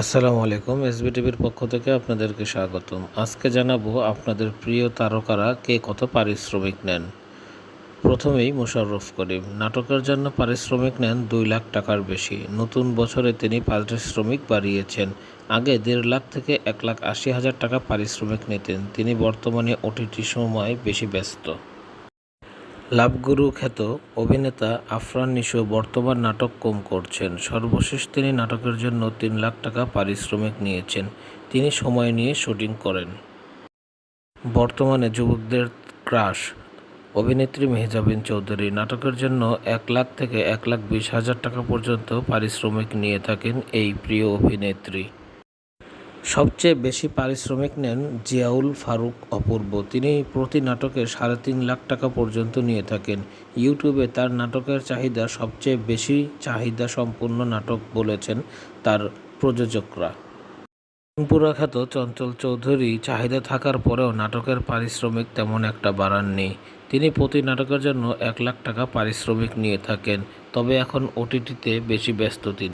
আসসালামু আলাইকুম, এসবি টিভির পক্ষ থেকে আপনাদেরকে স্বাগতম। আজকে জানাব আপনাদের প্রিয় তারকারা কে কত পারিশ্রমিক নেন। প্রথমেই মোশাররফ করিম, নাটকের জন্য পারিশ্রমিক নেন দুই লাখ টাকার বেশি। নতুন বছরে তিনি পারিশ্রমিক বাড়িয়েছেন। আগে দেড় লাখ থেকে এক লাখ আশি হাজার টাকা পারিশ্রমিক নিতেন। তিনি বর্তমানে ওটিটি সময় বেশি ব্যস্ত। লাভগুরু খ্যাত অভিনেতা আফরান নিশো বর্তমান নাটক কম করছেন। সর্বশেষ তিনি নাটকের জন্য তিন লাখ টাকা পারিশ্রমিক নিয়েছেন। তিনি সময় নিয়ে শুটিং করেন। বর্তমানে যুবকদের ক্রাশ। অভিনেত্রী মেহজাবিন চৌধুরী নাটকের জন্য এক লাখ থেকে এক লাখ বিশ হাজার টাকা পর্যন্ত পারিশ্রমিক নিয়ে থাকেন এই প্রিয় অভিনেত্রী। সবচেয়ে বেশি পারিশ্রমিক নেন জিয়াউল ফারুক অপূর্ব। তিনি প্রতি নাটকে সাড়ে তিন লাখ টাকা পর্যন্ত নিয়ে থাকেন। ইউটিউবে তার নাটকের চাহিদা সবচেয়ে বেশি চাহিদা সম্পূর্ণ নাটক বলেছেন তার প্রযোজকরা। রংপুরা খ্যাত চঞ্চল চৌধুরী চাহিদা থাকার পরেও নাটকের পারিশ্রমিক তেমন একটা বাড়াননি। তিনি প্রতি নাটকের জন্য এক লাখ টাকা পারিশ্রমিক নিয়ে থাকেন, তবে এখন ওটিটিতে বেশি ব্যস্ত তিনি।